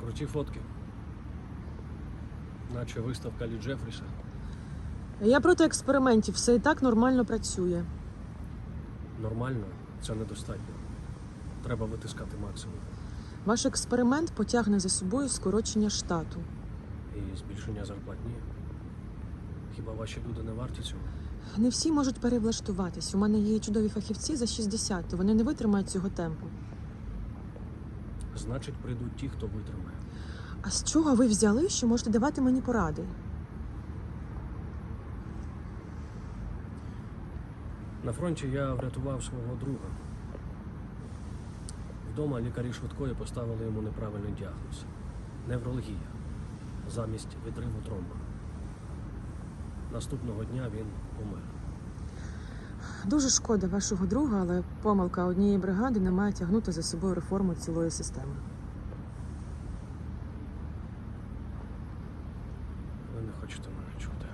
Круті фотки. Наче виставка Лі Джефріса. Я проти експериментів, все і так нормально працює. Нормально, це недостатньо. Треба витискати максимум. Ваш експеримент потягне за собою скорочення штату. І збільшення зарплатні. Хіба ваші люди не варті цього? Не всі можуть перевлаштуватись. У мене є чудові фахівці за 60, то вони не витримають цього темпу. Значить, прийдуть ті, хто витримає. А з чого ви взяли, що можете давати мені поради? На фронті я врятував свого друга. Вдома лікарі швидкої поставили йому неправильний діагноз неврологія замість відриву тромба. Наступного дня він помер. Дуже шкода вашого друга, але помилка однієї бригади не має тягнути за собою реформу цілої системи. Ви не хочете мене чути.